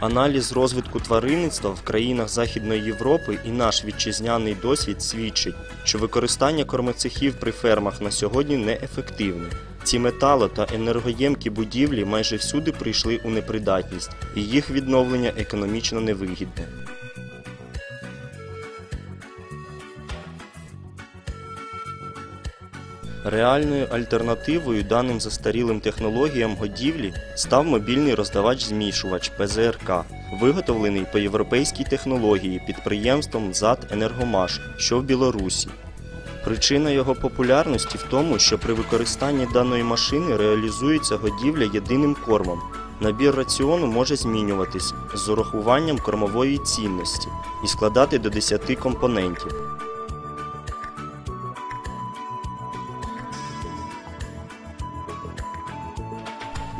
Аналіз розвитку тваринництва в країнах Західної Європи і наш вітчизняний досвід свідчить, що використання кормоцехів при фермах на сьогодні неефективне. Ці метало та енергоємкі будівлі майже всюди прийшли у непридатність, і їх відновлення економічно невигідне. Реальною альтернативою даним застарілим технологіям годівлі став мобільний роздавач-змішувач ПЗРК, виготовлений по європейській технології підприємством ЗАД Енергомаш, що в Білорусі. Причина його популярності в тому, що при використанні даної машини реалізується годівля єдиним кормом. Набір раціону може змінюватись з урахуванням кормової цінності і складати до 10 компонентів.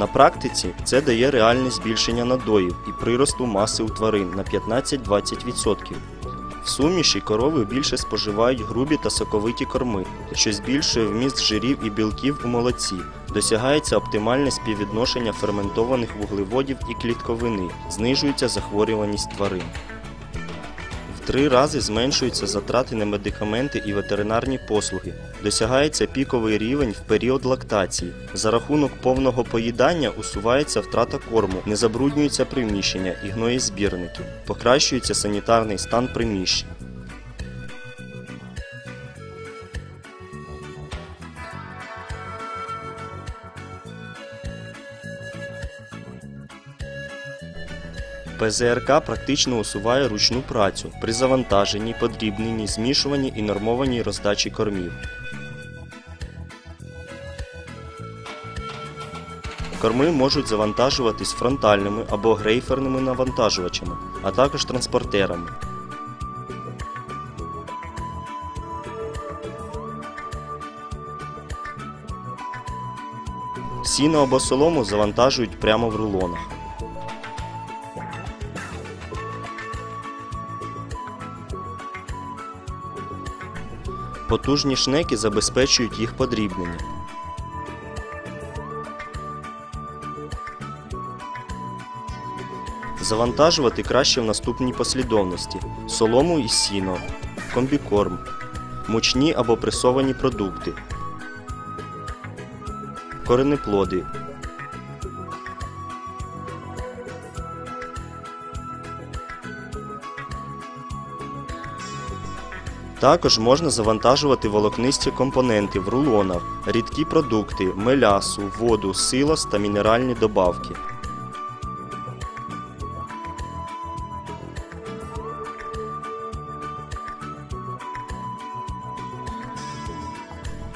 На практиці це дає реальне збільшення надоїв і приросту маси у тварин на 15-20%. В суміші корови більше споживають грубі та соковиті корми, що збільшує вміст жирів і білків у молоці. Досягається оптимальне співвідношення ферментованих вуглеводів і клітковини, знижується захворюваність тварин. Три рази зменшуються затрати на медикаменти і ветеринарні послуги. Досягається піковий рівень в період лактації. За рахунок повного поїдання усувається втрата корму, не забруднюються приміщення і гноєзбірники, покращується санітарний стан приміщень. ПЗРК практично усуває ручну працю при завантаженні, подрібненні, змішуванні і нормованій роздачі кормів. Корми можуть завантажуватись фронтальними або грейферними навантажувачами, а також транспортерами. Сіно або солому завантажують прямо в рулонах. Потужні шнеки забезпечують їх подрібнення. Завантажувати краще в наступній послідовності: солому і сіно, комбікорм, мучні або пресовані продукти, коренеплоди. Також можна завантажувати волокнисті компоненти в рулонах, рідкі продукти, мелясу, воду, силос та мінеральні добавки.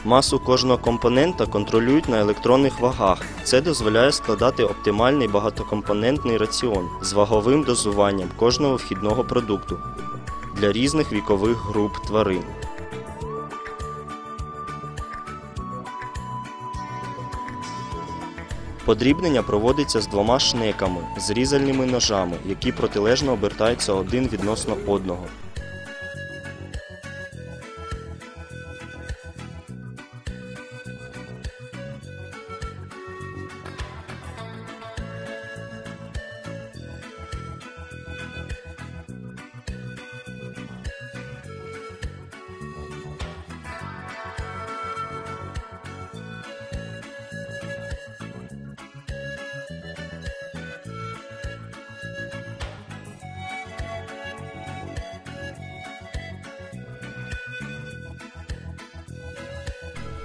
Масу кожного компонента контролюють на електронних вагах. Це дозволяє складати оптимальний багатокомпонентний раціон з ваговим дозуванням кожного вхідного продукту для різних вікових груп тварин. Подрібнення проводиться з двома шнеками, з різальними ножами, які протилежно обертаються один відносно одного.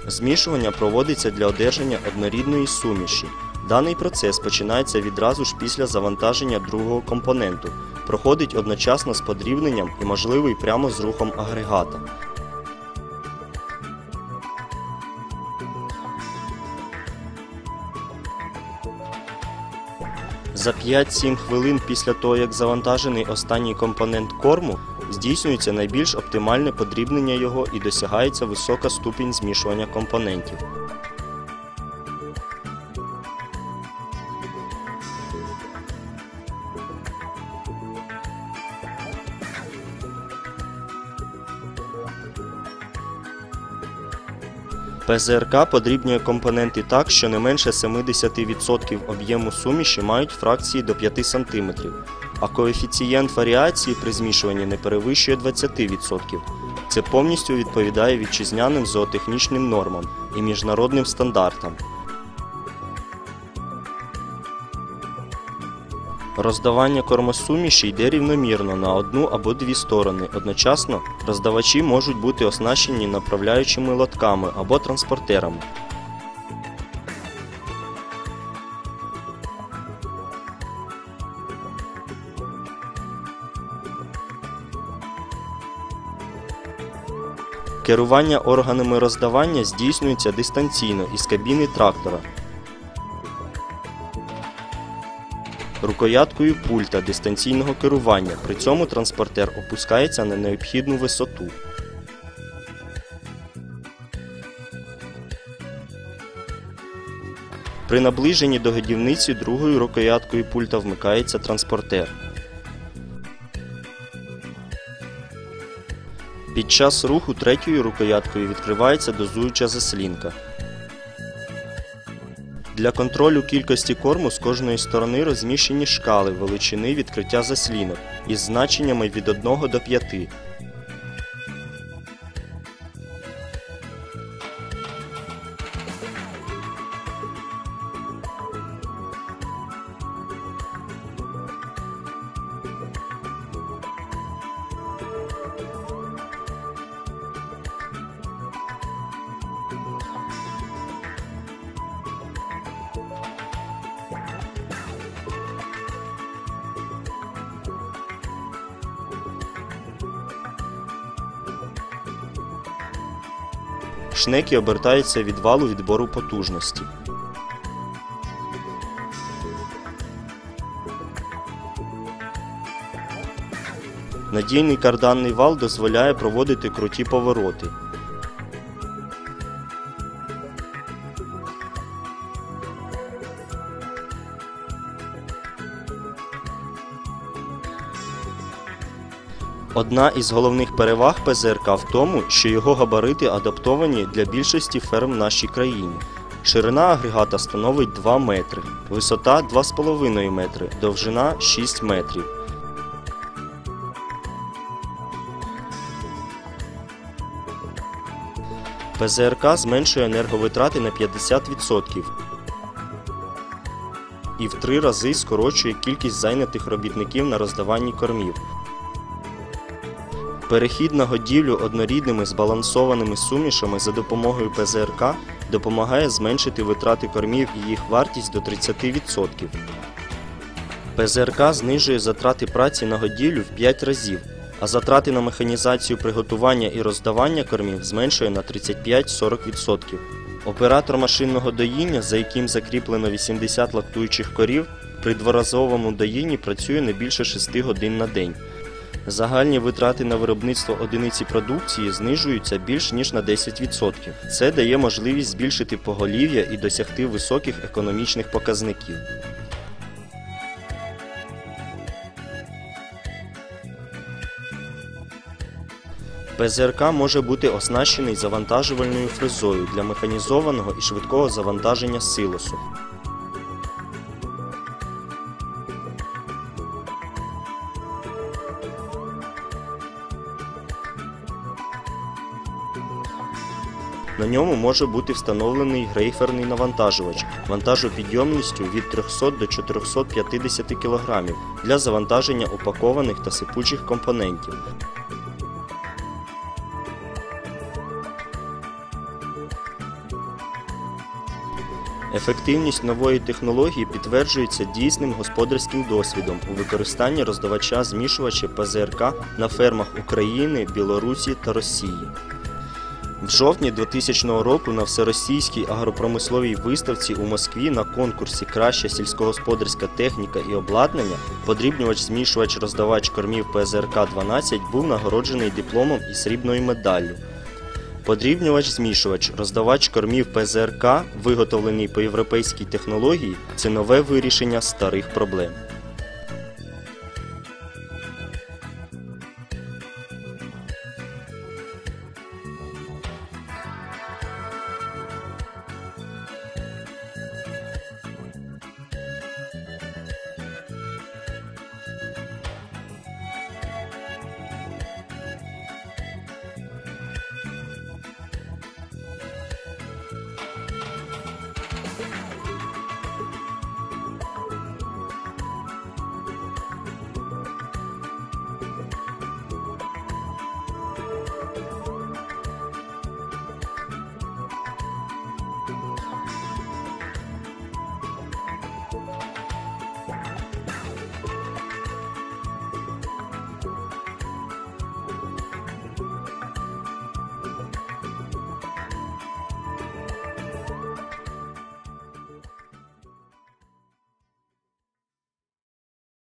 Змішування проводиться для одержання однорідної суміші. Даний процес починається відразу ж після завантаження другого компоненту, проходить одночасно з подрібненням і можливий прямо з рухом агрегата. За 5-7 хвилин після того, як завантажений останній компонент корму, здійснюється найбільш оптимальне подрібнення його і досягається висока ступінь змішування компонентів. ПЗРК подрібнює компоненти так, що не менше 70% об'єму суміші мають фракції до 5 см, а коефіцієнт варіації при змішуванні не перевищує 20%. Це повністю відповідає вітчизняним зоотехнічним нормам і міжнародним стандартам. Роздавання кормосуміші йде рівномірно на одну або дві сторони. Одночасно роздавачі можуть бути оснащені направляючими лотками або транспортерами. Керування органами роздавання здійснюється дистанційно із кабіни трактора. Рукояткою пульта дистанційного керування. При цьому транспортер опускається на необхідну висоту. При наближенні до годівниці другою рукояткою пульта вмикається транспортер. Під час руху третьою рукояткою відкривається дозуюча заслінка. Для контролю кількості корму з кожної сторони розміщені шкали величини відкриття заслінок із значеннями від 1 до 5. Шнеки обертаються від валу відбору потужності. Надійний карданний вал дозволяє проводити круті повороти. Одна із головних переваг ПЗРК в тому, що його габарити адаптовані для більшості ферм в нашій країні. Ширина агрегата становить 2 метри, висота 2,5 метри, довжина 6 метрів. ПЗРК зменшує енерговитрати на 50% і в три рази скорочує кількість зайнятих робітників на роздаванні кормів. Перехід на годівлю однорідними збалансованими сумішами за допомогою ПЗРК допомагає зменшити витрати кормів і їх вартість до 30%. ПЗРК знижує затрати праці на годівлю в 5 разів, а затрати на механізацію приготування і роздавання кормів зменшує на 35-40%. Оператор машинного доїння, за яким закріплено 80 лактуючих корів, при дворазовому доїнні працює не більше 6 годин на день. Загальні витрати на виробництво одиниці продукції знижуються більш ніж на 10%. Це дає можливість збільшити поголів'я і досягти високих економічних показників. ПЗРК може бути оснащений завантажувальною фрезою для механізованого і швидкого завантаження силосу. Ньому може бути встановлений грейферний навантажувач вантажопідйомністю від 300 до 450 кг для завантаження упакованих та сипучих компонентів. Ефективність нової технології підтверджується дійсним господарським досвідом у використанні роздавача змішувача ПЗРК на фермах України, Білорусі та Росії. В жовтні 2000 року на всеросійській агропромисловій виставці у Москві на конкурсі Краща сільськогосподарська техніка і обладнання подрібнювач-змішувач роздавач кормів ПЗРК-12 був нагороджений дипломом і срібною медаллю. Подрібнювач-змішувач, роздавач кормів ПЗРК, виготовлений по європейській технології, це нове вирішення старих проблем.